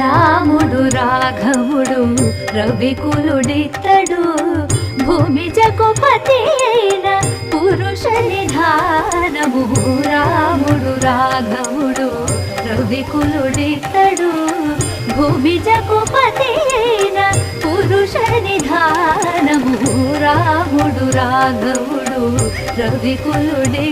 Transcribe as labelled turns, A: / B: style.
A: రాముడు రాఘవుడు రవికులుడిత్తడు భూమి జగుపతి అయిన పురుష నిధానము. రాముడు రాఘవుడు రవికులుడిత్తడు భూమి జగుపతి అయిన పురుష నిధానము. రాముడు రాఘవుడు రవికులుడి